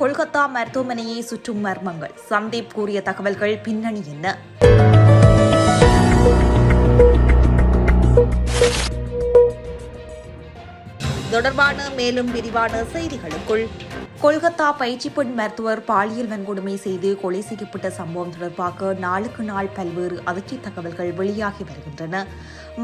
கொல்கத்தா மருத்துவமனையை சுற்றும் மர்மங்கள். சந்தீப் கூறிய தகவல்கள் பின்னணி என்ன? தொடர்பான மேலும் விரிவான செய்திகளுக்குள் கொல்கத்தா பயிற்சி பெண் மருத்துவர் பாலியல் வன்கொடுமை செய்து கொலை செய்யப்பட்ட சம்பவம் தொடர்பாக நாளுக்கு நாள் பல்வேறு அதிர்ச்சி தகவல்கள் வெளியாகி வருகின்றன.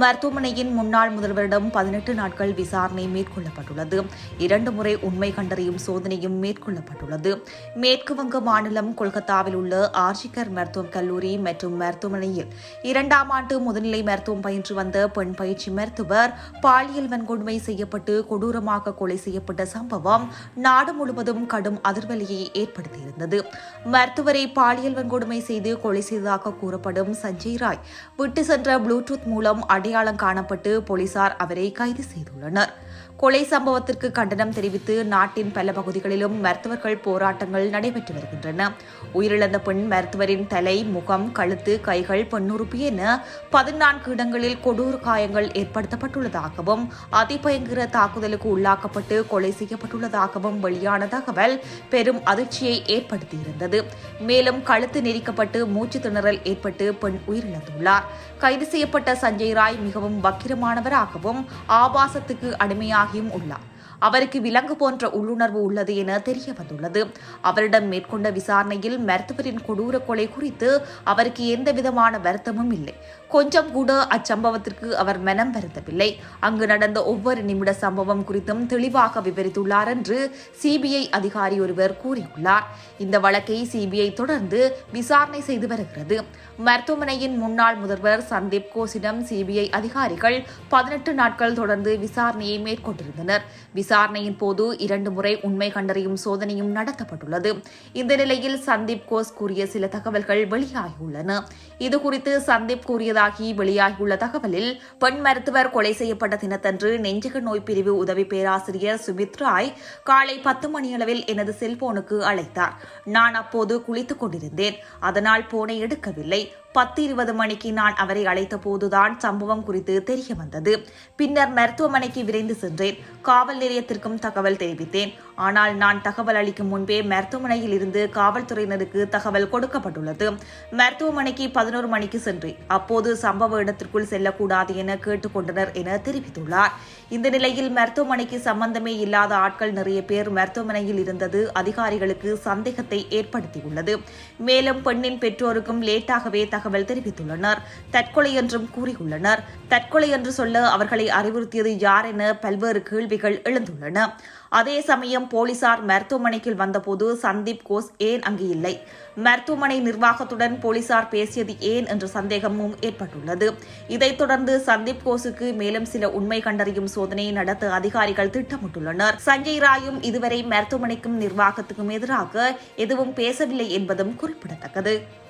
மருத்துவமனையின் முன்னாள் முதல்வரிடம் பதினெட்டு நாட்கள் விசாரணை மேற்கொள்ளப்பட்டுள்ளது. இரண்டு முறை உண்மை கண்டறியும் சோதனையும் மேற்கொள்ளப்பட்டுள்ளது. மேற்கு வங்க மாநிலம் கொல்கத்தாவில் உள்ள ஆர்ஜிகர் மருத்துவக் கல்லூரி மற்றும் மருத்துவமனையில் இரண்டாம் ஆண்டு முதுநிலை மருத்துவம் பயின்று வந்த பெண் பயிற்சி மருத்துவர் பாலியல் வன்கொடுமை செய்யப்பட்டு கொடூரமாக கொலை செய்யப்பட்ட சம்பவம் நாடு முழுவதும் கடும் அதிர்வலியை ஏற்படுத்தியிருந்தது. மருத்துவரை பாலியல் வன்கொடுமை செய்து கொலை செய்ததாக கூறப்படும் சஞ்சய் ராய் விட்டு சென்ற ப்ளூடூத் மூலம் அடையாளம் காணப்பட்டு போலீசார் அவரை கைது செய்துள்ளனர். கொலை சம்பவத்திற்கு கண்டனம் தெரிவித்து நாட்டின் பல பகுதிகளிலும் மருத்துவர்கள் போராட்டங்கள் நடைபெற்று வருகின்றன. உயிரிழந்த பெண் மருத்துவரின் தலை முகம் கழுத்து கைகள் பெண்ணுறுப்பு என பதினான்கு இடங்களில் கொடூர காயங்கள் ஏற்படுத்தப்பட்டுள்ளதாகவும் அதிபயங்கர தாக்குதலுக்கு உள்ளாக்கப்பட்டு கொலை செய்யப்பட்டுள்ளதாகவும் வெளியான தகவல் பெரும் அதிர்ச்சியை ஏற்படுத்தியிருந்தது. மேலும் கழுத்து நெரிக்கப்பட்டு மூச்சு திணறல் ஏற்பட்டு பெண் உயிரிழந்துள்ளார். கைது செய்யப்பட்ட சஞ்சய் ராய் மிகவும் வக்கிரமானவராகவும் ஆபாசத்துக்கு அடிமையாக dahi mo. அவருக்கு விலங்கு போன்ற உள்ளுணர்வு உள்ளது என தெரிய வந்துள்ளது அவரிடம் மேற்கொண்ட விசாரணையில் மருத்துவரின் கொடூர கொலை குறித்து அவருக்கு எந்த விதமான வருத்தமும் இல்லை. கொஞ்சம் கூட அச்சம்பவத்திற்கு அவர் மனம் வருத்தவில்லை. அங்கு நடந்த ஒவ்வொரு நிமிட சம்பவம் குறித்தும் தெளிவாக விவரித்துள்ளார் என்று சிபிஐ அதிகாரி ஒருவர் கூறியுள்ளார். இந்த வழக்கை சிபிஐ தொடர்ந்து விசாரணை செய்து வருகிறது. மருத்துவமனையின் முன்னாள் முதல்வர் சந்தீப் கோஸிடம் சிபிஐ அதிகாரிகள் பதினெட்டு நாட்கள் தொடர்ந்து விசாரணையை மேற்கொண்டிருந்தனர். விசாரணையின் போது இரண்டு முறை உண்மை கண்டறியும் சோதனையும் நடத்தப்பட்டுள்ளது. இந்த நிலையில் சந்தீப் கோஸ் கூறிய சில தகவல்கள் வெளியாகியுள்ளன. இதுகுறித்து சந்தீப் கூறியதாகி வெளியாகியுள்ள தகவலில் பெண் மருத்துவர் கொலை செய்யப்பட்ட தினத்தன்று நெஞ்சக நோய் பிரிவு உதவி பேராசிரியர் சுமித் ராய் காலை பத்து மணியளவில் எனது செல்போனுக்கு அழைத்தார். நான் அப்போது குளித்துக் கொண்டிருந்தேன். அதனால் போனை எடுக்கவில்லை. பத்து இருபது மணிக்கு நான் அவரை அழைத்த போதுதான் சம்பவம் குறித்து தெரிய வந்தது. பின்னர் மருத்துவமனைக்கு விரைந்து சென்றேன். காவல் நிலையத்திற்கும் தகவல் தெரிவித்தேன். ஆனால் நான் தகவல் அளிக்கும் முன்பே மருத்துவமனையில் இருந்து காவல்துறையினருக்கு தகவல் கொடுக்கப்பட்டுள்ளது. மருத்துவமனைக்கு பதினோரு மணிக்கு சென்றேன் அப்போது சம்பவ இடத்திற்குள் செல்லக்கூடாது என கேட்டுக்கொண்டனர் என தெரிவித்துள்ளார். இந்த நிலையில் மருத்துவமனைக்கு சம்பந்தமே இல்லாத ஆட்கள் நிறைய பேர் மருத்துவமனையில் இருந்தது. அதிகாரிகளுக்கு சந்தேகத்தை ஏற்படுத்தியுள்ளது. மேலும் பெண்ணின் பெற்றோருக்கும் லேட்டாகவே தகவல் தெரிவித்துள்ளனர். தற்கொலை என்றும் கூறியுள்ளனர். தற்கொலை என்று சொல்ல அவர்களை அறிவுறுத்தியது யார் என பல்வேறு கேள்விகள் எழுந்துள்ளன. அதே சமயம் போலீசார் மருத்துவமனைக்கு வந்தபோது சந்தீப் கோஸ் ஏன் அங்கு இல்லை மருத்துவமனை நிர்வாகத்துடன் போலீசார் பேசியது ஏன் என்ற சந்தேகமும் ஏற்பட்டுள்ளது. இதைத் தொடர்ந்து சந்தீப் கோஸுக்கு மேலும் சில உண்மை கண்டறியும் சோதனை நடத்த அதிகாரிகள் திட்டமிட்டுள்ளனர். சஞ்சய் ராயும் இதுவரை மருத்துவமனைக்கும் நிர்வாகத்துக்கும் எதிராக எதுவும் பேசவில்லை என்பதும் குறிப்பிடத்தக்கது.